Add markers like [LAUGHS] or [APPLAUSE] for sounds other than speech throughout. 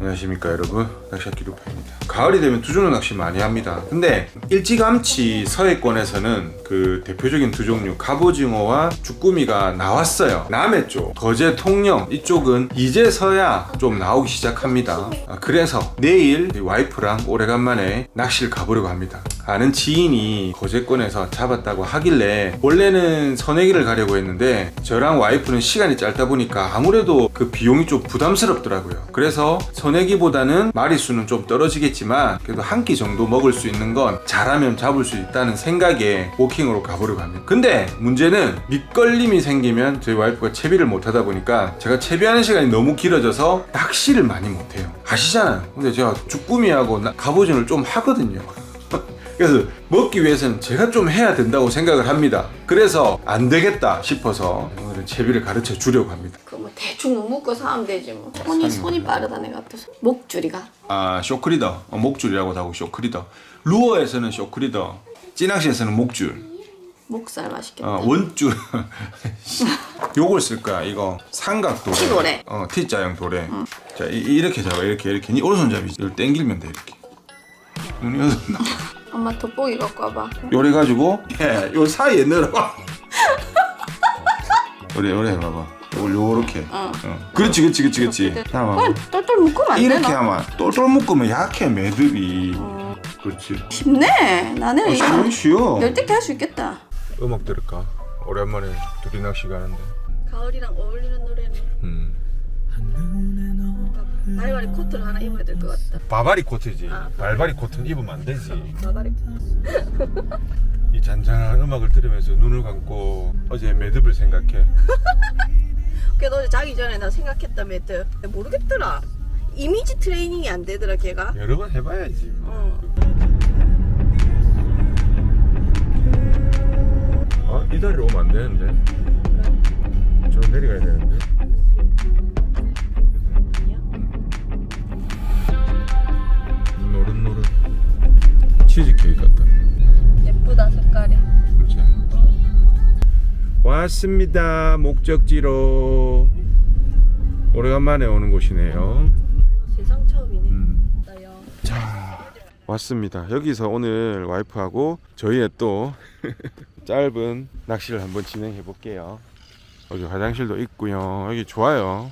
안녕하십니까 여러분. 낚시학 기 루파입니다. 가을이 되면 두 종류 낚시 많이 합니다. 근데 일찌감치 서해권에서는 그 대표적인 두 종류 갑오징어와 주꾸미가 나왔어요. 남해 쪽 거제 통영 이쪽은 이제서야 좀 나오기 시작합니다. 아, 그래서 내일 이 와이프랑 오래간만에 낚시를 가보려고 합니다. 아는 지인이 거제권에서 잡았다고 하길래 원래는 선해기를 가려고 했는데 저랑 와이프는 시간이 짧다 보니까 아무래도 그 비용이 좀 부담스럽더라고요. 그래서 선 해기보다는 마리수는 좀 떨어지겠지만 그래도 한 끼 정도 먹을 수 있는 건 잘하면 잡을 수 있다는 생각에 워킹으로 가보려고 합니다. 근데 문제는 밑걸림이 생기면 저희 와이프가 채비를 못하다 보니까 제가 채비하는 시간이 너무 길어져서 낚시를 많이 못해요. 아시잖아요. 근데 제가 주꾸미하고 나- 갑오징어를 좀 하거든요. [LAUGHS] 그래서 먹기 위해서는 제가 좀 해야 된다고 생각을 합니다. 그래서 안 되겠다 싶어서 오늘은 채비를 가르쳐 주려고 합니다. 대충 묶어서 하면 되지 뭐. 손이 손이 빠르다 내가 또 목줄이가. 아 쇼크리더, 어, 목줄이라고도 하고 쇼크리더. 루어에서는 쇼크리더, 찌낚시에서는 목줄, 목살 맛있겠다. 어, 원줄. [LAUGHS] 요걸 쓸 거야. 이거 삼각 도래. T도래. 어 T자형 도래. 자 이, 렇게 잡아 이렇게 이렇게. 니 오른손잡이 이걸 당길면 돼 이렇게. 눈이 어둡나? [LAUGHS] 엄마 돋보기 갖고 와봐. 요래 가지고 예, 요 사이에 넣어봐. [LAUGHS] 요래 요래 해봐봐. 요걸 요렇게. 어. 그렇지 그렇지 그렇지 그렇지. 자 그냥. 똘똘 묶으면 안 이렇게 되나? 하면 똘똘 묶으면 약해 매듭이. 그렇지. 쉽네. 나는 어, 쉬워 이거 쉬워. 열대게 할수 있겠다. 음악 들을까? 오랜만에 둘이 낚시 가는데. 가을이랑 어울리는 노래는 음. 발발이 코트를 하나 입어야 될 것 같다. 바바리 코트지. 아. 발바리 코트는 입으면 안 되지. 발발이 [LAUGHS] 이 잔잔한 음악을 들으면서 눈을 감고 어제 매듭을 생각해. [LAUGHS] 걔 어제 자기 전에 나 생각했다 매트. 모르겠더라. 이미지 트레이닝이 안 되더라 걔가. 여러 번 해봐야지. 어. 아, 이 다리로 오면 안 되는데. 저 내려가야 되는데. 노릇노릇 치즈 케이크 같다. 예쁘다 색깔이. 그렇지. 왔습니다. 목적지로. 오래간만에 오는 곳이네요. 세상 처음이네. 음. 나요. 왔습니다. 여기서 오늘 와이프하고 저희의 또 [LAUGHS] 짧은 낚시를 한번 진행해 볼게요. 여기 화장실도 있고요. 여기 좋아요.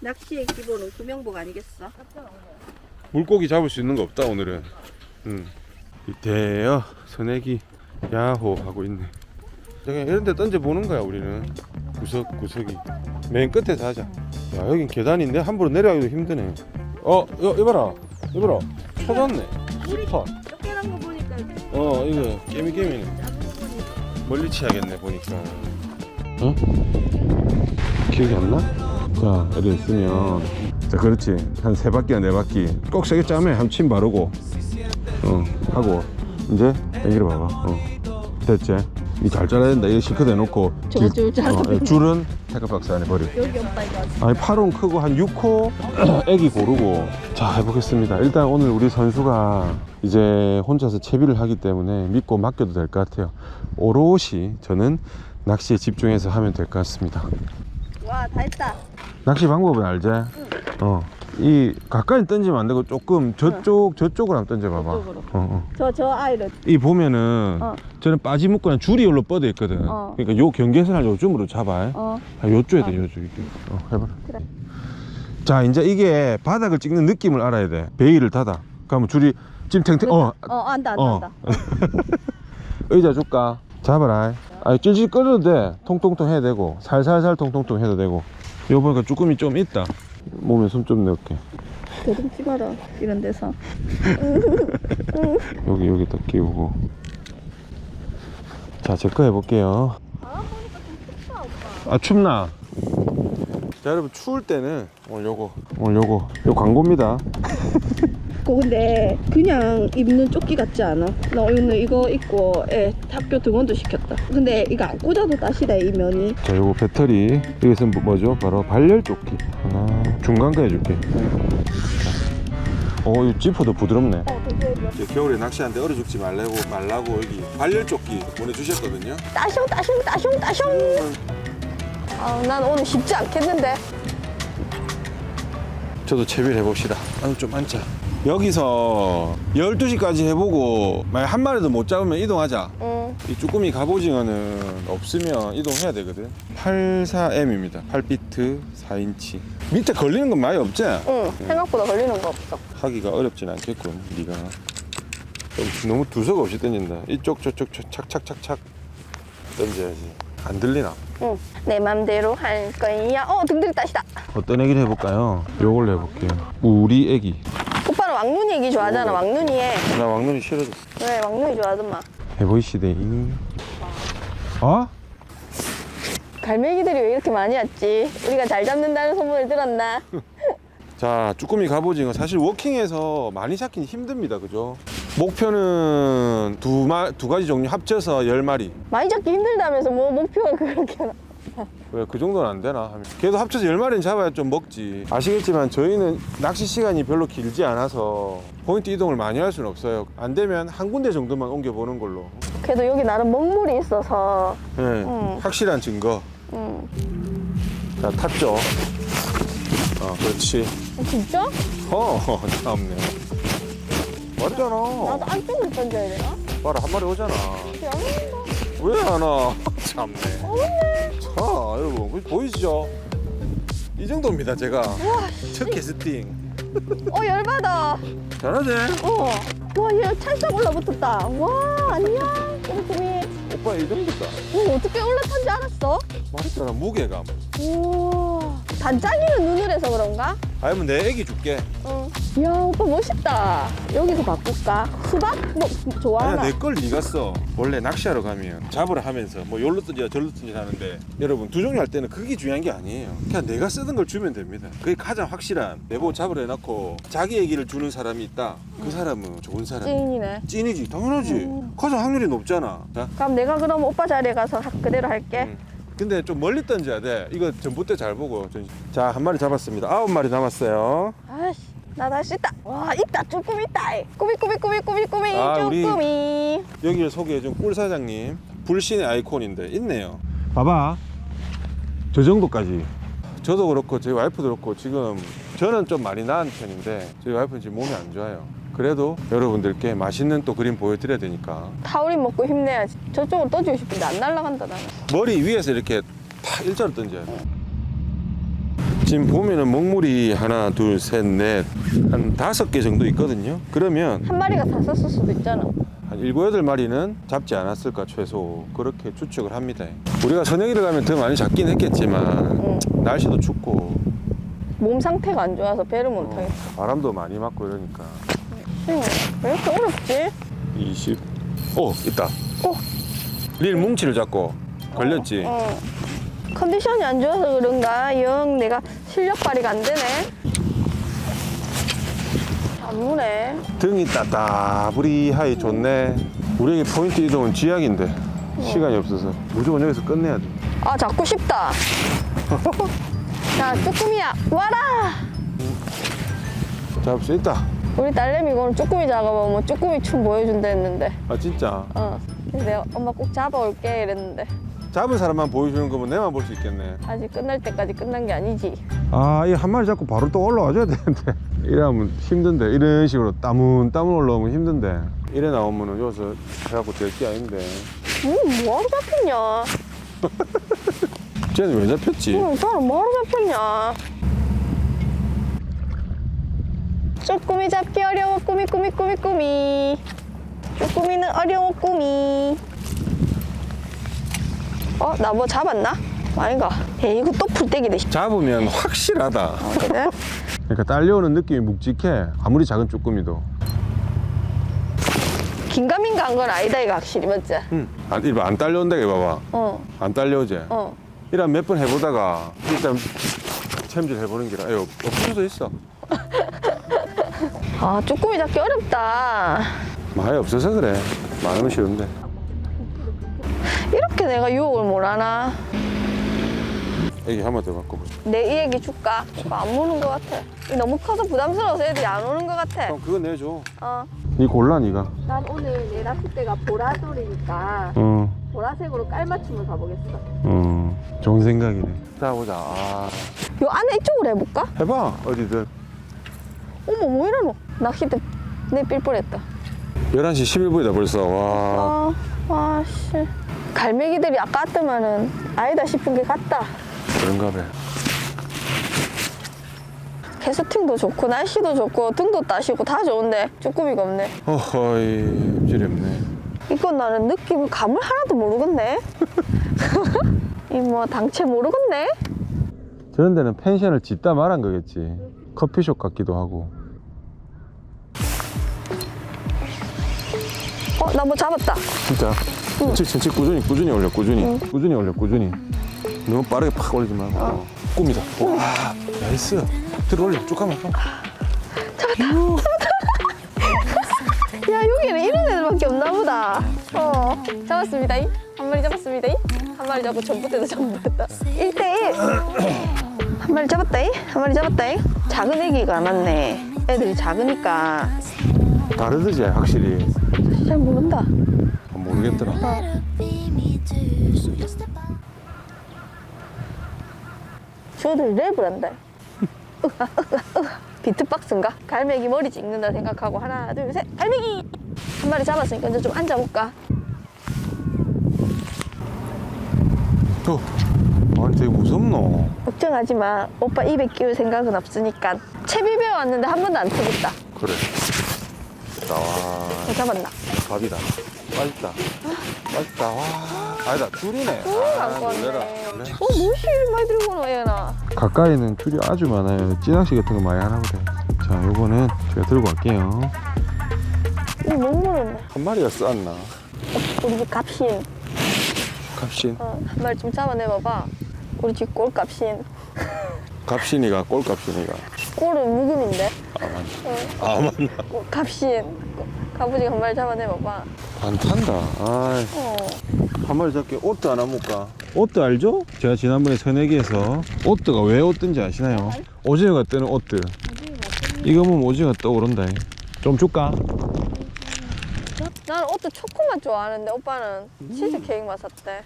낚시의 기본은 구명복 아니겠어? 물고기 잡을 수 있는 거 없다 오늘은. 음. 이때요 선애기 야호 하고 있네. 그냥 이런 데 던져 보는 거야 우리는. 구석 구석이 맨 끝에서 하자. 야 여긴 계단인데 함부로 내려가기도 힘드네. 어, 여, 이봐라, 이봐라, 거 보니까 어, 이거 깨미 깨미네. 작은 거 보니까 멀리 치야겠네 보니까. 어? 기억이 안 나? 자, 이렇게 있으면 자, 그렇지. 한 세 바퀴나 네 바퀴. 꼭 세게 짜매 한침 바르고. 어, 하고 이제 당기려 봐봐. 어, 됐지? 이잘 짜야 된다. 이거 실컷 해놓고 저거 줄- 어, 된다. 줄은 태클박스 안에 버려. 여기 오빠 이거 아니 8호 크고 한 6호 [CLEARS THROAT] 애기 고르고 자 해보겠습니다 일단 오늘 우리 선수가 이제 혼자서 채비를 하기 때문에 믿고 맡겨도 될 것 같아요 오롯이 저는 낚시에 집중해서 하면 될 것 같습니다 와다 했다. 낚시 방법은 알지? 어 이 가까이 던지면 안 되고 조금 저쪽 저쪽으로 한번 던져봐봐 저쪽으로. 어, 어. 저 저 아이를 이 보면은 어. 저는 빠지 묶거나 줄이 여기로 뻗어 있거든 어. 그러니까 요 경계선을 요즘으로 잡아 어 아, 요쪽에 돼, 요쪽. 어, 해봐라. 그래. 자, 이제 이게 바닥을 찍는 느낌을 알아야 돼. 베일을 닫아. 그러면 줄이 지금 탱탱. 어, 어 안다 안다 어. 안다. [LAUGHS] 의자 줄까? 잡아라. 아, 찔찔 끌어도 돼. 통통통 해도 되고, 살살살 통통통 해도 되고. 요 보니까 쭈꾸미 좀 있다. 몸에 손좀 넣을게. 도둑지 마라 이런 데서. [LAUGHS] 여기 여기 딱 끼우고. 자, 제 거 해볼게요. 아 춥나? 자 여러분 추울 때는 오늘 요거 오늘 요거 요 광고입니다. [LAUGHS] 그 근데 그냥 입는 조끼 같지 않아? 나 오늘 이거 입고 애 학교 등원도 시켰다. 근데 이거 안 꽂아도 따시다 이 면이. 자, 요거 배터리. 이것은 뭐- 뭐죠? 바로 발열 조끼. 하나, 중간 거 해줄게. 어, 이 지퍼도 부드럽네. 어 이제 겨울에 낚시하는데 얼어 죽지 말라고, 말라고 여기 발열 조끼 보내주셨거든요. 따숑 따숑 따숑 따숑. 아, 난 오늘 쉽지 않겠는데. 저도 채비를 해봅시다. 아유, 좀 앉자. 여기서 12시까지 해보고 만약 한 마리도 못 잡으면 이동하자. 응. 이 쭈꾸미 갑오징어는 없으면 이동해야 되거든. 84M입니다. 8비트 4인치. 밑에 걸리는 건 많이 없지? 응. 생각보다 걸리는 거 없어. 하기가 어렵진 않겠군. 네가 좀 너무 두석 없이 던진다. 이쪽 저쪽 저 착착착착 던져야지. 안 들리나? 응. 내 맘대로 할 거야. 어, 등들이 따시다. 어떤 애기를 해볼까요? 요걸로 해볼게요. 우리 애기. 왕눈이 얘기 좋아하잖아. 왕눈이 해. 나 왕눈이 싫어졌어. 왜 왕눈이 좋아하더만. 해보이시대. 어? 갈매기들이 왜 이렇게 많이 왔지? 우리가 잘 잡는다는 소문을 들었나? [LAUGHS] 자, 쭈꾸미 갑오징어 사실 워킹에서 많이 잡긴 힘듭니다. 그죠? 목표는 두, 마, 두 가지 종류 합쳐서 10마리. 많이 잡기 힘들다면서 뭐 목표가 그렇게 나. 왜 그 정도는 안 되나? 그래도 합쳐서 10마리는 잡아야 좀 먹지. 아시겠지만 저희는 낚시 시간이 별로 길지 않아서 포인트 이동을 많이 할 수는 없어요. 안 되면 한 군데 정도만 옮겨보는 걸로. 그래도 여기 나름 먹물이 있어서. 네, 음. 확실한 증거. 응. 자, 탔죠. 어, 그렇지. 진짜? 어, [LAUGHS] 참네. 맞잖아. 나도 안쪽을 던져야 되나? 봐라, 한 마리 오잖아. 야, 왜안 와? [LAUGHS] 참네. 자, 여러분, 그 보이시죠? 이 정도입니다, 제가. 첫 캐스팅. 어, 열받아. 잘하지? 어. 와, 얘 찰싹 올라붙었다. 와, 안녕. 꾸미꾸미. 오빠 이 정도다. 어, 어떻게 올라탄지 알았어? 맛있잖아, 무게감. 우와. 단짝이는 눈을 해서 그런가? 아니면 내 애기 줄게. 응. 이야, 오빠 멋있다. 여기서 바꿀까? 수박? 뭐, 좋아하나? 아니야, 내 걸 네가 써. 원래 낚시하러 가면 잡으러 하면서 뭐 열로 던지라 절로 던지라 하는데 여러분 두 종류 할 때는 그게 중요한 게 아니에요. 그냥 내가 쓰던 걸 주면 됩니다. 그게 가장 확실한 내보고 잡으러 해놓고 자기 얘기를 주는 사람이 있다. 그 사람은 좋은 사람. 찐이네. 찐이지 당연하지. 음. 가장 확률이 높잖아. 자, 그럼 내가 그럼 오빠 자리에 가서 하- 그대로 할게. 음. 근데 좀 멀리 던져야 돼. 이거 전봇대 잘 보고. 전- 자, 한 마리 잡았습니다. 아홉 마리 남았어요. 아이씨, 나도 할수 있다. 와, 있다. 쭈꾸미 있다. 꾸미, 꾸미, 꾸미, 꾸미, 꾸미, 아, 우리- 쭈꾸미. 여기를 소개해준 꿀 사장님 불신의 아이콘인데 있네요. 봐봐. 저 정도까지. 저도 그렇고 저희 와이프도 그렇고 지금 저는 좀 많이 나은 편인데 저희 와이프는 지금 몸이 안 좋아요. 그래도 여러분들께 맛있는 또 그림 보여드려야 되니까 타우린 먹고 힘내야지. 저쪽으로 떠주고 싶은데 안 날아간다, 나는. 머리 위에서 이렇게 탁 일자로 던져야 돼. 지금 보면은 먹물이 하나, 둘, 셋, 넷, 한 다섯 개 정도 있거든요. 그러면 한 마리가 다 썼을 수도 있잖아. 한 일곱 여덟 마리는 잡지 않았을까 최소 그렇게 추측을 합니다. 우리가 저녁이를 가면 더 많이 잡긴 했겠지만 응. 날씨도 춥고 몸 상태가 안 좋아서 배를 못 어, 하겠어. 바람도 많이 맞고 이러니까 응. 왜 이렇게 어렵지? 20. 오 있다. 어. 릴 뭉치를 잡고 걸렸지. 어. 컨디션이 안 좋아서 그런가? 영 내가 실력 발휘가 안 되네. 안 무네. 등이 따따부리하이 좋네. 우리에게 포인트 이동은 쥐약인데 시간이 없어서 무조건 여기서 끝내야 돼. 아, 잡고 싶다. 자, 쭈꾸미야, 와라! 잡을 수 있다. 우리 딸내미 오늘 쭈꾸미 작업하면 뭐 쭈꾸미 춤 보여준다 했는데. 아 진짜. 어. 내가 엄마 꼭 잡아올게 이랬는데. 잡은 사람만 보여주는 거면 내만 볼 수 있겠네. 아직 끝날 때까지 끝난 게 아니지. 아, 이 한 마리 잡고 바로 또 올라와줘야 되는데. [LAUGHS] 이러면 힘든데. 이런 식으로 따문 따문 올라오면 힘든데. 이래 나오면은 여기서 해갖고 될 게 아닌데. 음, 뭐하러 잡혔냐? [LAUGHS] 쟤는 왜 잡혔지? 음, 이 사람 뭐하러 잡혔냐? 쭈꾸미 잡기 어려워 꾸미 꾸미 꾸미 꾸미 쭈꾸미는 어려워 꾸미 어? 나 뭐 잡았나? 아닌가? 에이 이거 또 풀떼기네 잡으면 확실하다. 어, 그래? [LAUGHS] 그러니까 딸려오는 느낌이 묵직해. 아무리 작은 쭈꾸미도. 긴가민가 한 건 아니다 이거 확실히 맞지? 응. 안, 이봐, 안 딸려온다, 이거 봐봐. 어 안 딸려오지? 어. 이런 몇 번 해보다가 일단 챔질 해보는 게라. 에이, 없을 수도 있어. [LAUGHS] 아 쭈꾸미 잡기 어렵다 많이 없어서 그래. 많으면 쉬운데. 이렇게 내가 유혹을 못 하나 애기 한 번더 바꿔보자. 내 이 얘기 줄까? 이거 안 무는 것 같아 이거 너무 커서 부담스러워서 애들이 안 오는 것 같아 그럼 그거 내줘. 어. 니 골라, 니가. 난 오늘 내 낚싯대가 보라돌이니까 어, 보라색으로 깔맞춤을 가보겠어. 어. 좋은 생각이네. 자, 보자. 아. 요 안에 이쪽으로 해볼까? 해봐, 어디든. 어머 뭐 이러노? 낚싯대 내삘 뻔했다. 11시 11분이다 벌써 와 아, 와 씨. 갈매기들이 아까 왔더만은 아니다 싶은 게 같다. 그런가 봐 캐스팅도 좋고 날씨도 좋고 등도 따시고 다 좋은데 쭈꾸미가 없네. 어허이 입질이 없네 이건 나는 느낌을 감을 하나도 모르겠네. [LAUGHS] 이 뭐 당체 모르겠네. 저런 데는 펜션을 짓다 말한 거겠지 커피숍 같기도 하고 어, 나 뭐 잡았다. 진짜 전체 전체 꾸준히 꾸준히 올려 꾸준히 꾸준히 올려 꾸준히 너무 빠르게 팍 올리지 말고 꿈이다 와 나이스 들어 올려 쭉 가면 가 [LAUGHS] 야, 여기는 이런 애들밖에 없나 보다. 어, 잡았습니다. 한 마리 잡았습니다. 한 마리 잡고 전부 때도 잡았다. 1대1. [COUGHS] 한 마리 잡았다. 한 마리 잡았다. 작은 애기가 많네. 애들이 작으니까 다르듯이 확실히 잘 모른다. 모르겠더라 저들 랩을 한다. 으아, 으아, 으아. 비트박스인가? 갈매기 머리 찍는다 생각하고 하나, 둘, 셋, 갈매기! 한 마리 잡았으니까 이제 좀 앉아볼까? 어 아니 되게 무섭노 걱정하지 마. 오빠 입에 끼울 생각은 없으니까. 채비 배워왔는데 한 번도 안 트겠다. 그래 나와 어, 잡았나? 밥이다 맛있다 맛있다 와 아니다 줄이네 어, 안 놀래라. 꺼네. 놀래. 어, 무시를 많이 들고 오노, 얘나. 가까이는 줄이 아주 많아요 찌낚시 같은 거 많이 하나 보다 자 요거는 제가 들고 갈게요 이거 너무 멀었네. 한 마리가 쌌나 우리 집 값신. 갑신 어, 한 마리 좀 잡아내봐봐. 우리 집 꼴값신. 갑신이가 꼴 갑신이가 꼴은 묵음인데. 아 맞나 어, 아 맞나 꼴- 값신. 가부지가 한 마리 잡아내봐봐. 안 탄다 아이 어. 한 마리 잡게 오뜨 하나 먹까 오뜨 알죠? 제가 지난번에 선내기에서 오뜨가 왜 오뜨인지 아시나요? 오징어가 뜨는 오뜨 이거 보면 오징어 떠오른다 좀 줄까? 나는 옷도 초코맛 좋아하는데 오빠는 치즈 케이크 맛 샀대.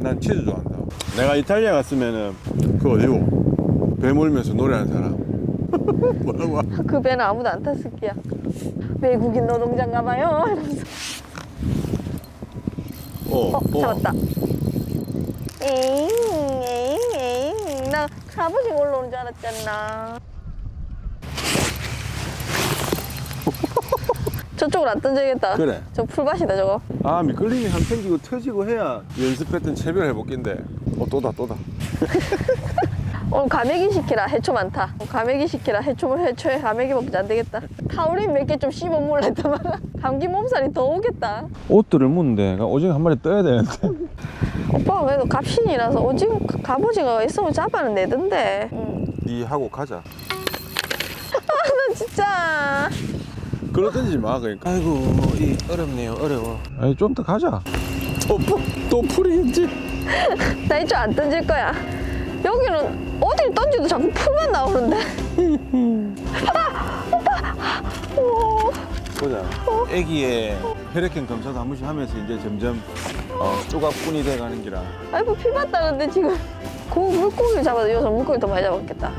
난 치즈 좋아한다 내가 이탈리아 갔으면은 그 어디고 배 몰면서 노래하는 사람 [LAUGHS] 뭐라고? 그 배는 아무도 안 탔을 거야. 외국인 노동자인가 봐요. [LAUGHS] 이러면서. 어, 어, 잡았다. 에잉, 에잉, 에잉. 나 갑오징어 올라오는 줄 알았잖아. [LAUGHS] 저쪽으로 안 던져야겠다. 그래. 저 풀밭이다, 저거. 아 미끌림이 한 팽기고 터지고 해야 연습했던 채비를 해볼긴데 어 또다 또다 오늘 가메기 시키라. 해초 많다. 가메기 시키라. 해초, 해초에 가메기 먹지 안 되겠다. 타우린 몇 개 좀 씹어 먹으려 했더만 [LAUGHS] 감기 몸살이 더 오겠다. 옷들을 묻는데 오징어 한 마리 떠야 되는데 [LAUGHS] 오빠가 그래도 갑신이라서 오징어, 갑오징어가 있으면 잡아는 내던데. 응. 니 하고 가자 [LAUGHS] 나 진짜. 그러든지 마 그러니까 아이고 이 어렵네요 어려워 아니 좀 더 가자 또, 풀- 또 풀이겠지 나 이쪽 안 던질 거야. 여기는 어딜 던져도 자꾸 풀만 나오는데. 아, 오빠. 오. 보자 애기의 혈액형 검사도 한 번씩 하면서 이제 점점 어, 쪼각꾼이 돼가는 기라 아이고 피 봤다는데 지금. 그 물고기 잡아도 여기서 물고기 더 많이 잡았겠다.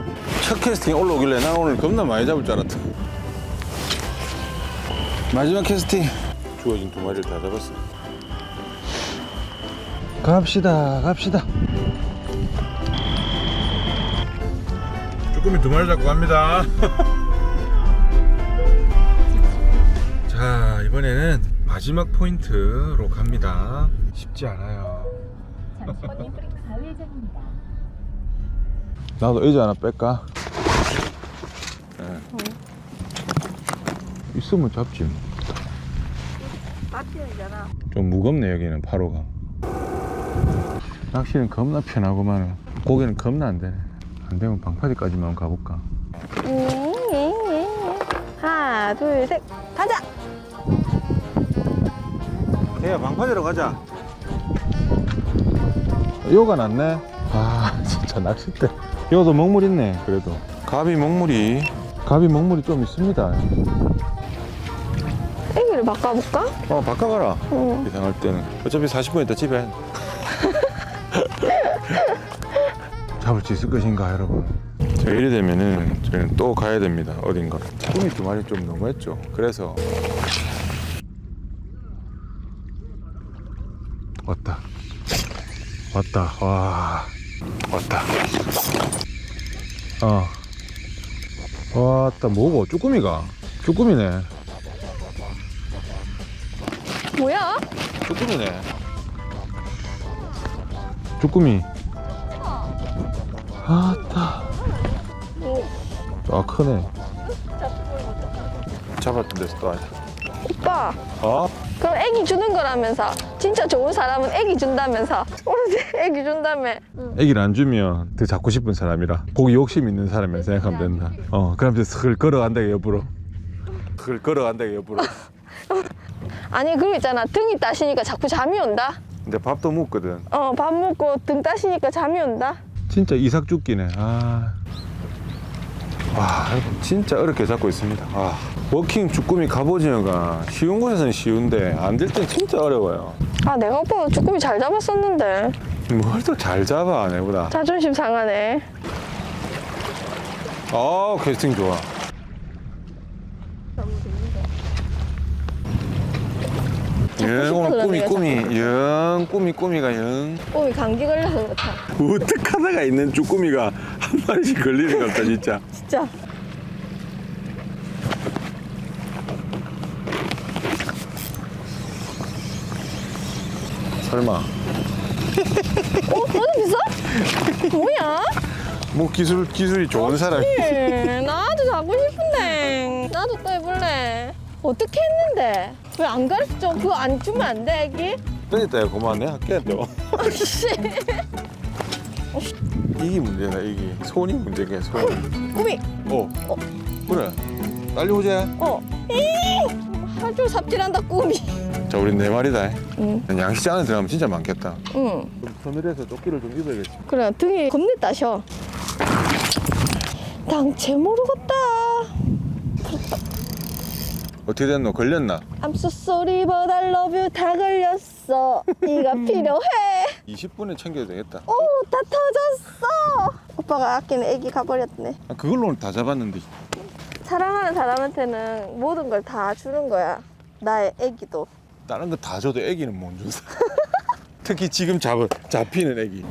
첫 캐스팅 올라오길래 나 오늘 겁나 많이 잡을 줄 알았다 마지막 캐스팅 주어진 두 마리를 다 잡았어 갑시다 갑시다 쭈꾸미 두 마리 잡고 갑니다 [LAUGHS] 자 이번에는 마지막 포인트로 갑니다 쉽지 않아요. 나도 의자 하나 뺄까? 예. 있으면 잡지. 좀 무겁네 여기는 파로가 낚시는 겁나 편하고만 고기는 겁나 안 되네 안 되면 방파제까지만 가볼까? 하나, 둘, 셋, 가자. 야 방파제로 가자. 요가 낫네? 아 [LAUGHS] 진짜 낚싯대. 요도 먹물 있네 그래도. 가비 먹물이. 가비 먹물이 좀 있습니다. 애기를 바꿔볼까? 어 바꿔가라. 응. 이상할 때는. 어차피 40분 있다 집에 잡을 수 있을 것인가 여러분 자, 이래 되면은 저희는 또 가야 됩니다. 어딘가. 쭈꾸미 두 마리 좀 너무했죠. 그래서 왔다. 왔다. 와. 왔다. 어. 왔다. 뭐고? 쭈꾸미가. 쭈꾸미네. 뭐야? 쭈꾸미네. 쭈꾸미. 아따. 아 크네. 잡았던 데서 또 하자. 오빠 어? 그럼 애기 주는 거라면서 진짜 좋은 사람은 애기 준다면서 오늘 [LAUGHS] 애기 준다며 애기를 안 주면 더 잡고 싶은 사람이라 고기 욕심 있는 사람이라 생각하면 된다. 어, 그럼 이제 슬 걸어간다 옆으로. 슬 걸어간다 옆으로. [LAUGHS] 아니 그거 있잖아 등이 따시니까 자꾸 잠이 온다 근데 밥도 먹거든. 어 밥 먹고 등 따시니까 잠이 온다 진짜 이삭 죽기네. 아. 와, 진짜 어렵게 잡고 있습니다. 아. 워킹 주꾸미 갑오징어가 쉬운 곳에서는 쉬운데 안 될 땐 진짜 어려워요. 아 내가 오빠가 쭈꾸미 잘 잡았었는데 뭘 또 잘 잡아, 내보다. 자존심 상하네 아, 캐스팅 좋아. 영 오늘 꾸미 꾸미 영 꾸미 꾸미가 영. 꿈이 감기 걸려서 그렇다. 어떻게 하다가 있는 쭈꾸미가 한 마리씩 걸리는 것 같다 진짜. [LAUGHS] 진짜. 설마. 어? 너도 있어? 뭐야? 뭐 기술 기술이 좋은 사람이. 예, 나도 자고 싶은데. 나도 또 해볼래. 어떻게 했는데 왜 안 가르쳐? 그거 안 주면 안 돼 애기? 떠있다 그만 내 할게 너 아씨. 이게 문제다 이게. 손이 문제야 손 꿈이. 어. 그래. 빨리 오자 어. 하루 삽질한다 꿈이. 자 우리 네 마리다. 응. 양식장 안에 들어가면 진짜 많겠다. 응. 그럼 서늘해서 조끼를 좀 입어야겠지. 그래 등이 겁내 따셔. 당체 모르겠다 어떻게 됐노? 걸렸나? I'm so sorry but I love you. 다 걸렸어. 네가 [LAUGHS] 필요해. 20분에 챙겨도 되겠다. 오 다 터졌어. 오빠가 아끼는 애기 가버렸네. 아, 그걸로 오늘 다 잡았는데. 사랑하는 사람한테는 모든 걸 다 주는 거야. 나의 애기도. 다른 거 다 줘도 애기는 못 준다 [LAUGHS] 특히 지금 잡, 잡히는 애기.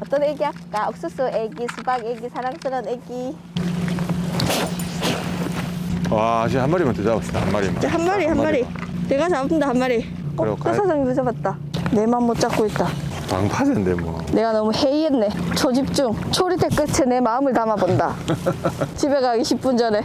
어떤 애기 할까? 옥수수 애기, 수박 애기, 사랑스러운 애기 와 지금 한 마리만 더 잡읍시다. 한 마리만. 이제 한 마리. 한 마리 내가 잡는다 한 마리. 그래, 어? 가야- 또 사장님도 잡았다. 내만 못 잡고 있다. 방파제인데 뭐. 내가 너무 해이했네. 초집중. 초리대 끝에 내 마음을 담아본다. [LAUGHS] 집에 가기 10분 전에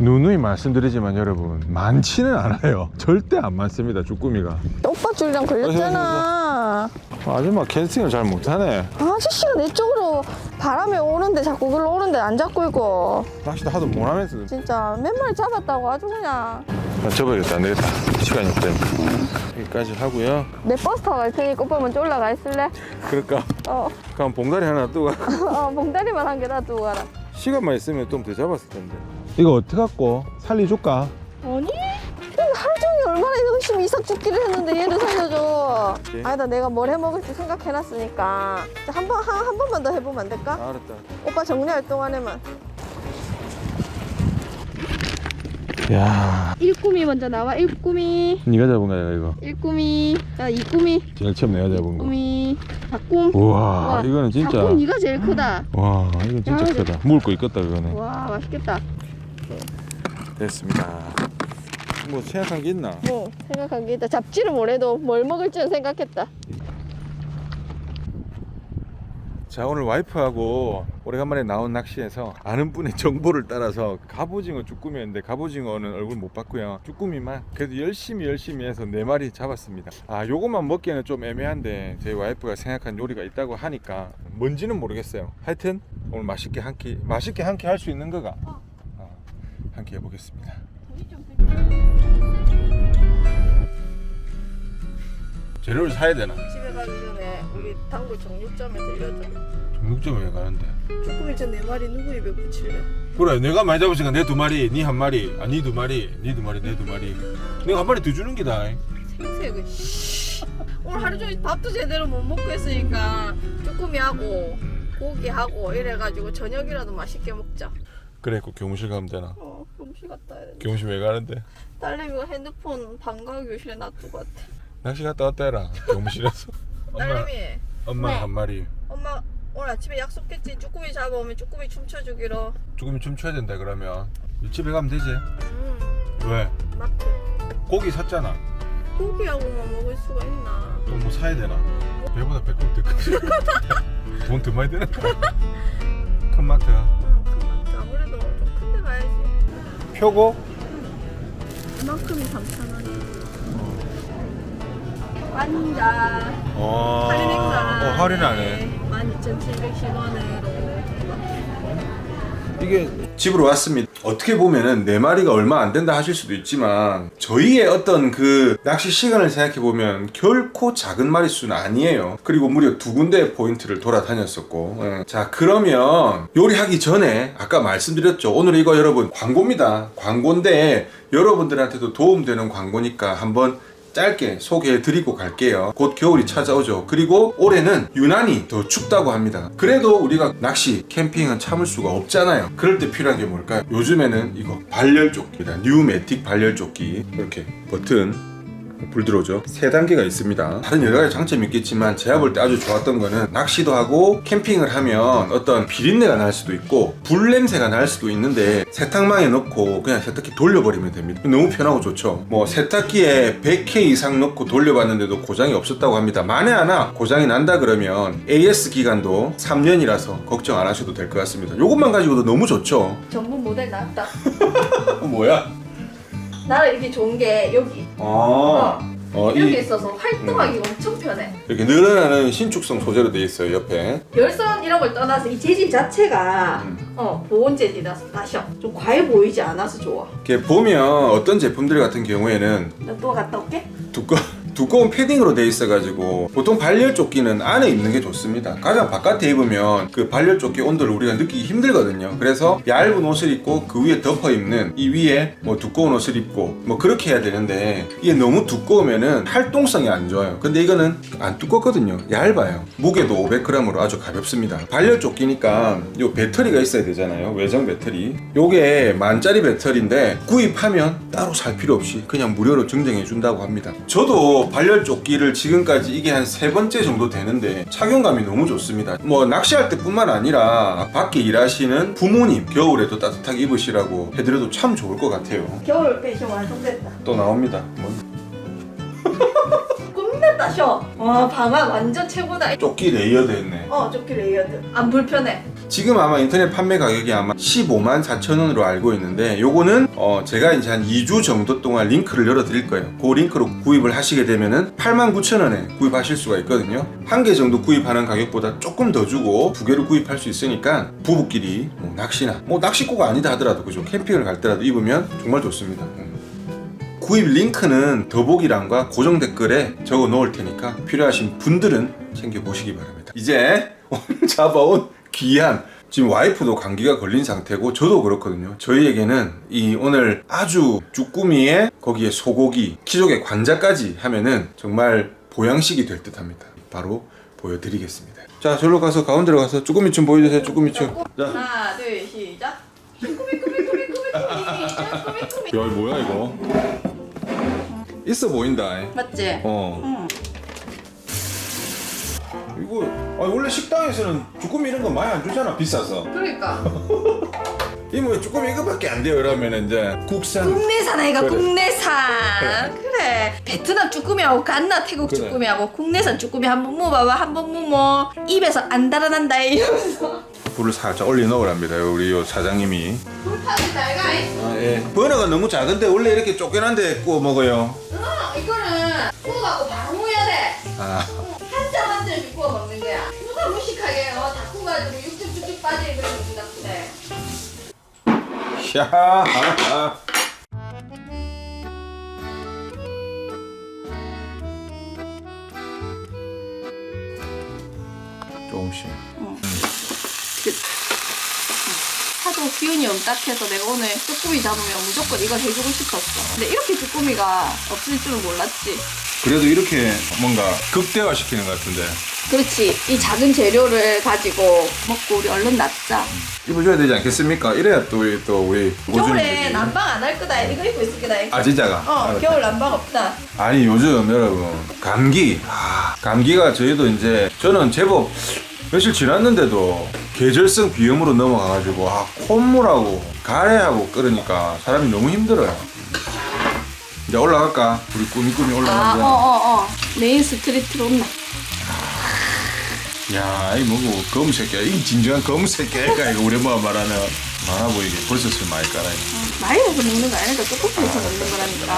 누누이 말씀드리지만 여러분 많지는 않아요. 절대 안 많습니다 쭈꾸미가. 오빠 줄이랑 걸렸잖아. 아줌마 캐스팅을 잘 못하네. 아저씨가 내 쪽으로 바람에 오는데 자꾸 글로 오는데 안 잡고 있고. 낚시도 하도 못하면서. 진짜 몇 마리 잡았다고 아주 그냥. 아, 접어야겠다 안 되겠다. 시간이 없다 여기까지 하고요. 내 버스 타고 갈 테니까 오빠 먼저 올라가 있을래? 그럴까? 어, 그럼 봉다리 하나 뜨고. 어 봉다리만 한개 놔두고 가라. 시간만 있으면 좀 더 잡았을 텐데 이거 어떻게 갖고 살려줄까? 아니? 하루 종일 얼마나 열심히 이삭 죽기를 했는데 얘를 살려줘. 예. 아니다 내가 뭘 해먹을지 생각해놨으니까. 한, 번, 한, 한 번만 더 해보면 안 될까? 알았다 오빠 정리할 동안에만. 야. 일꿈이 먼저 나와 일꿈이 네가 잡은 거야 이거. 일꿈이 자 이꿈이 제일 처음 내가 잡은 거. 꿈이 작꿈. 우와 이거는 진짜. 작꿈 네가 제일 크다. 와 이건 진짜 야, 크다. 먹을 거 있겠다 그거는. 와 맛있겠다 됐습니다. 뭐 생각한 게 있나? 뭐 생각한 게 있다. 잡지를 뭐래도 뭘 먹을지는 생각했다. 자 오늘 와이프하고 오래간만에 나온 낚시에서 아는 분의 [LAUGHS] 정보를 따라서 갑오징어 쭈꾸미였는데 갑오징어는 얼굴 못 봤고요. 쭈꾸미만 그래도 열심히 열심히 해서 네 마리 잡았습니다. 아 요것만 먹기에는 좀 애매한데 저희 와이프가 생각한 요리가 있다고 하니까 뭔지는 모르겠어요. 하여튼 오늘 맛있게 한 끼 맛있게 한 끼 할 수 있는 거가 끼 해보겠습니다 재료를 사야 되나? 집에 가기 전에 우리 단골 정육점에 들려줘 정육점에 왜 가는데? 쭈꾸미 저네 마리 누구 입에 붙일래? 그래 내가 많이 잡으니까 내 두 마리 니 한 마리 아니 두 마리 니 두 마리 내 두 마리 내가 한 마리 더 주는 기다 생색을 오늘 하루 종일 밥도 제대로 못 먹고 했으니까 쭈꾸미하고 고기하고 이래가지고 저녁이라도 맛있게 먹자. 그래 그 교무실 가면 되나? 어, 음식 갔다 와야 돼. 교무실 왜 가는데? 딸내미가 핸드폰 방과후 교실에 놔두고 왔대. 낚시 갔다 왔다 해라 교무실에서 [LAUGHS] 엄마 딸내미, 엄마 네. 한 마리 엄마 오늘 아침에 약속했지. 쭈꾸미 잡아오면 쭈꾸미 춤춰주기로. 조금 춤춰야 된다 그러면 집에 가면 되지 음, 왜? 마트. 고기 샀잖아 고기하고만 먹을 수가 있나? 또 뭐 사야 되나? 배보다 배꼽 더 크지 [LAUGHS] 돈더 많이 드는 거야 큰 마트. 표고? 이만큼이 3,000원. 완자. 어 할인 행사. 어 할인하네 12,710원으로. 이게 집으로 왔습니다. 어떻게 보면은 네 마리가 얼마 안 된다 하실 수도 있지만 저희의 어떤 그 낚시 시간을 생각해 보면 결코 작은 마리수는 아니에요. 그리고 무려 두 군데 포인트를 돌아다녔었고. 예. 자 그러면 요리하기 전에 아까 말씀드렸죠. 오늘 이거 여러분 광고입니다. 광고인데 여러분들한테도 도움되는 광고니까 한번 짧게 소개해 드리고 갈게요. 곧 겨울이 찾아오죠. 그리고 올해는 유난히 더 춥다고 합니다. 그래도 우리가 낚시, 캠핑은 참을 수가 없잖아요. 그럴 때 필요한 게 뭘까요? 요즘에는 이거 발열조끼다. 뉴매틱 발열조끼. 이렇게 버튼 불 들어오죠. 세 단계가 있습니다. 다른 여러 가지 장점이 있겠지만 제가 볼 때 아주 좋았던 거는 낚시도 하고 캠핑을 하면 어떤 비린내가 날 수도 있고 불 냄새가 날 수도 있는데 세탁망에 넣고 그냥 세탁기 돌려버리면 됩니다. 너무 편하고 좋죠. 뭐 세탁기에 100K 이상 넣고 돌려봤는데도 고장이 없었다고 합니다. 만에 하나 고장이 난다 그러면 AS 기간도 3년이라서 걱정 안 하셔도 될 것 같습니다. 이것만 가지고도 너무 좋죠. 전문 모델 나왔다. [LAUGHS] 어, 뭐야? 나는 이렇게 좋은 게 여기 어, 어, 이- 이렇게 있어서 활동하기 엄청 편해. 이렇게 늘어나는 신축성 소재로 되어 있어요 옆에. 열선 이런 걸 떠나서 이 재질 자체가 음. 어 보온 재질이라서 다셔. 좀 과해 보이지 않아서 좋아. 이렇게 보면 어떤 제품들 같은 경우에는 나 또 갔다 올게. 두꺼 두꺼운 패딩으로 돼 있어가지고 보통 발열 조끼는 안에 입는 게 좋습니다. 가장 바깥에 입으면 그 발열 조끼 온도를 우리가 느끼기 힘들거든요. 그래서 얇은 옷을 입고 그 위에 덮어 입는 이 위에 뭐 두꺼운 옷을 입고 뭐 그렇게 해야 되는데 이게 너무 두꺼우면은 활동성이 안 좋아요. 근데 이거는 안 두껍거든요. 얇아요. 무게도 500g으로 아주 가볍습니다. 발열 조끼니까 요 배터리가 있어야 되잖아요. 외정 배터리. 요게 만짜리 배터리인데 구입하면 따로 살 필요 없이 그냥 무료로 증정해 준다고 합니다. 저도 발열 조끼를 지금까지 이게 한 세 번째 정도 되는데 착용감이 너무 좋습니다. 뭐 낚시할 때뿐만 아니라 밖에 일하시는 부모님 겨울에도 따뜻하게 입으시라고 해드려도 참 좋을 것 같아요. 겨울 패션 완성됐다. 또 나옵니다. 뭐 [LAUGHS] 끝냈다 쇼. 와 방아 완전 최고다. 조끼 레이어드 했네. 어 조끼 레이어드. 안 불편해. 지금 아마 인터넷 판매 가격이 아마 15만 4천 원으로 알고 있는데 요거는 어 제가 이제 한 2주 정도 동안 링크를 열어 드릴 거예요. 그 링크로 구입을 하시게 되면은 8만 9천 원에 구입하실 수가 있거든요. 한 개 정도 구입하는 가격보다 조금 더 주고 두 개를 구입할 수 있으니까 부부끼리 뭐 낚시나 뭐 낚시코가 아니다 하더라도 그죠 캠핑을 갈 때라도 입으면 정말 좋습니다. 음. 구입 링크는 더보기란과 고정 댓글에 적어 놓을 테니까 필요하신 분들은 챙겨 보시기 바랍니다. 이제 오늘 [LAUGHS] 잡아온 귀한 지금 와이프도 감기가 걸린 상태고 저도 그렇거든요. 저희에게는 이 오늘 아주 쭈꾸미에 거기에 소고기, 키조개 관자까지 하면은 정말 보양식이 될 듯합니다. 바로 보여드리겠습니다. 자, 저로 가서 가운데로 가서 쭈꾸미 춤 보여주세요. 쭈꾸미 춤. 자, 야, 하나 둘 시작. 꾸미 꾸미 꾸미 꾸미 꾸미 꾸미 꾸미. 이거 뭐야 이거? 있어 보인다. 맞지? 어. 응. 이거 아니, 원래 식당에서는 쭈꾸미 이런 거 많이 안 주잖아 비싸서 그러니까 [LAUGHS] 이뭐 쭈꾸미 이거밖에 안 돼요 이러면 이제 국산 국내산 아이가 그래. 국내산 그래 베트남 쭈꾸미하고 갓나 태국 그래. 쭈꾸미하고 국내산 쭈꾸미 한번 먹어봐봐 한번 먹어 입에서 안 달아난다 이러면서 불을 살짝 올려 넣으랍니다 우리 요 사장님이 불타는 달가 아 예 버너가 너무 작은데 원래 이렇게 쫓겨난 데 구워 먹어요 바로 먹어야 돼한 아점한 점씩 구워 먹는 거야. 누가 무식하게 어, 다 구워가지고 육즙 쭉쭉 빠지게 그래 먹는다 그래 샤. 조금씩 하도 기운이 엄딱해서 내가 오늘 쭈꾸미 잡으면 무조건 이걸 해주고 싶었어. 근데 이렇게 쭈꾸미가 없을 줄은 몰랐지. 그래도 이렇게 뭔가 극대화 시키는 것 같은데 그렇지. 이 작은 재료를 가지고 먹고 우리 얼른 낫자. 입어줘야 되지 않겠습니까? 이래야 또, 우리- 또 우리 겨울에 난방 안 할 거다. 이거 입고 있을 거다. 아 진짜가? 어, 알았다. 겨울 난방 없다. 아니 요즘 여러분 감기 아, 감기가 저희도 이제 저는 제법 며칠 지났는데도 계절성 비염으로 넘어가가지고 아 콧물하고 가래하고 끓으니까 사람이 너무 힘들어요 이제 올라갈까? 우리 꾸미꾸미 아, 올라가자 어, 어, 어. 메인 스트리트로 온나. 야, 이 뭐고 검색해 이 진정한 검색해가 이거 우리 엄마가 말하는 많아 보이게 벌써 술 많이 깔아요 많이 먹어 먹는 거 아니니까 조금 해서 먹는 거라니까.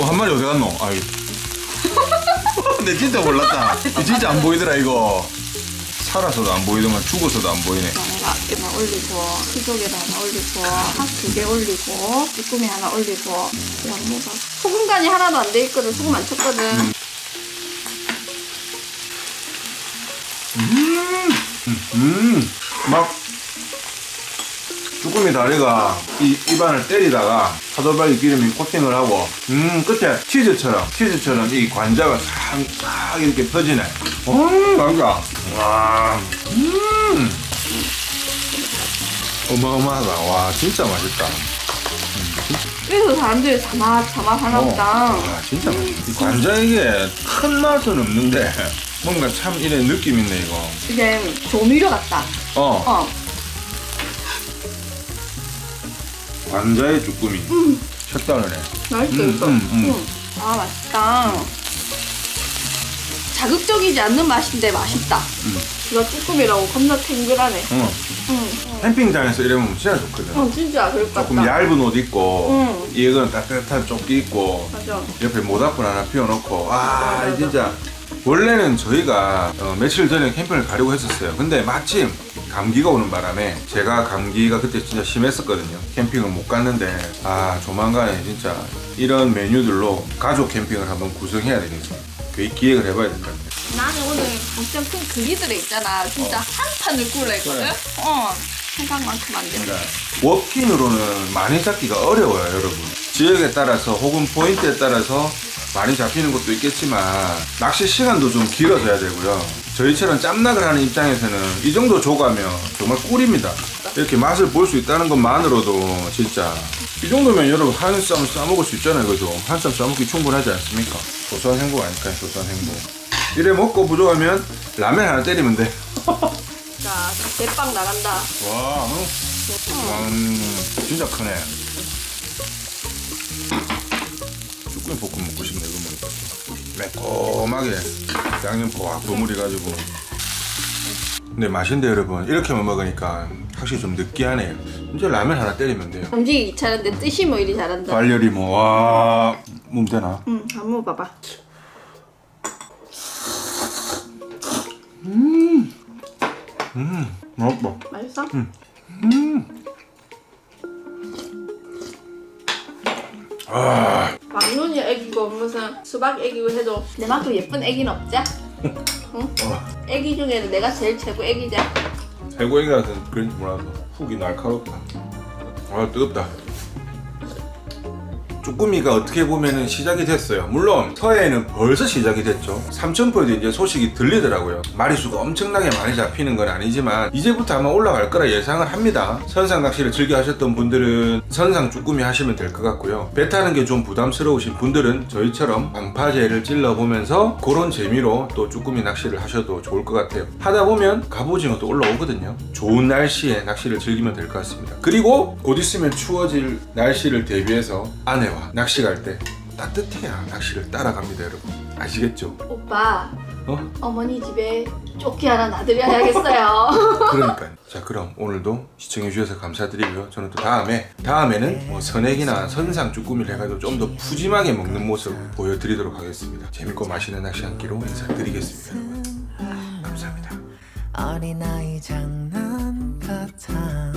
어, 한 마리 어디 갔노? 아 이. 내 진짜 몰랐다. 이 진짜 안 보이더라 이거. 살아서도 안 보이더만 죽어서도 안 보이네. 내가 이만 올리고 희족에다 하나 올리고 한두개 올리고 쭈꾸미 하나 올리고 뭐가 소금 간이 하나도 안 돼 있거든 소금 안 쳤거든 음, 막 쭈꾸미 다리가 이 입안을 때리다가 사돌발기 기름이 코팅을 하고 음 끝에 치즈처럼 치즈처럼 이 관자가 싹, 싹 이렇게 퍼지네. 음, 맛있다. 와, 음, 어마어마하다. 와, 진짜 맛있다. 그래서 사람들이 사맛 사맛 하나 어. 보다 아, 진짜 맛있다. 이 관자에게 큰 맛은 없는데 뭔가 참 이래 느낌 있네 이거. 이제 조미료 같다 어, 어 관자의 쭈꾸미. 색다르네. 맛있어 음, 있어 음, 음. 응. 아 맛있다 자극적이지 않는 맛인데 맛있다 음. 이거 쭈꾸미라고 겁나 탱글하네 어. 응. 캠핑장에서 이러면 진짜 좋거든. 어 진짜 그럴 것 조금 같다 얇은 옷 입고 응. 이건 따뜻한 조끼 입고 맞아 옆에 모닥불 하나 피워놓고 아 맞아. 진짜 원래는 저희가 어, 며칠 전에 캠핑을 가려고 했었어요 근데 마침 감기가 오는 바람에 제가 감기가 그때 진짜 심했었거든요 캠핑을 못 갔는데 아 조만간에 진짜 이런 메뉴들로 가족 캠핑을 한번 구성해야 되겠어요 그 기획을 해봐야 될 것 같아요 나는 오늘 엄청 큰 그리들에 있잖아. 진짜 한 판을 구울라 했거든? 그래. 어. 생각만큼 안 돼. 그러니까 워킹으로는 많이 잡기가 어려워요, 여러분. 지역에 따라서 혹은 포인트에 따라서 많이 잡히는 것도 있겠지만 낚시 시간도 좀 길어져야 되고요. 저희처럼 짬낚을 하는 입장에서는 이 정도 줘가면 정말 꿀입니다. 이렇게 맛을 볼 수 있다는 것만으로도 진짜 이 정도면 여러분 한쌈 싸먹을 수 있잖아요, 그죠? 한쌈 싸먹기 충분하지 않습니까? 소소한 행복 아닐까요, 소소한 행복. 이래 먹고 부족하면 라면 하나 때리면 돼. 자, 대빵 나간다. 와, 응? 음, 진짜 크네. 쭈꾸미 볶음 먹고 싶네, 이거 먹으니까. 매콤하게 양념 꽉 버무려가지고. 근데 맛있는데 여러분, 이렇게만 먹으니까 확실히 좀 느끼하네요. 이제 라면 하나 때리면 돼요. 움직이기 잘하는데 뜻이 뭐 이리 잘한다. 발열이 뭐, 와, 몸 되나? 응, 한번 봐봐. 먹어. 맛있어? 아, 막눈이 애기고 무슨 수박 애기고 해도 내만큼 예쁜 애기는 없지? [LAUGHS] 응? 애기 중에는 내가 제일 최고 애기자. 최고액이라서 그런지 몰라도 훅이 날카롭다. 아 뜨겁다. 쭈꾸미가 어떻게 보면은 시작이 됐어요. 물론 서해에는 벌써 시작이 됐죠. 삼천포에도 이제 소식이 들리더라고요. 마리수가 엄청나게 많이 잡히는 건 아니지만 이제부터 아마 올라갈 거라 예상을 합니다. 선상 낚시를 즐겨 하셨던 분들은 선상 쭈꾸미 하시면 될 것 같고요. 배 타는 게 좀 부담스러우신 분들은 저희처럼 방파제를 찔러 보면서 그런 재미로 또 쭈꾸미 낚시를 하셔도 좋을 것 같아요. 하다 보면 갑오징어도 올라오거든요. 좋은 날씨에 낚시를 즐기면 될 것 같습니다. 그리고 곧 있으면 추워질 날씨를 대비해서 아내 와 낚시 갈 때 따뜻해야 낚시를 따라갑니다, 여러분. 아시겠죠? 오빠, 어? 어머니 집에 조끼 하나 놔드려야겠어요. [LAUGHS] 그러니까. 자, 그럼 오늘도 시청해 주셔서 감사드리고요. 저는 또 다음에, 다음에는 뭐 선액이나 선상 쭈꾸미를 해가지고 좀 더 푸짐하게 먹는 모습 보여드리도록 하겠습니다. 재밌고 맛있는 낚시 한 끼로 인사드리겠습니다, 여러분. 감사합니다. 어린아이 장난 같아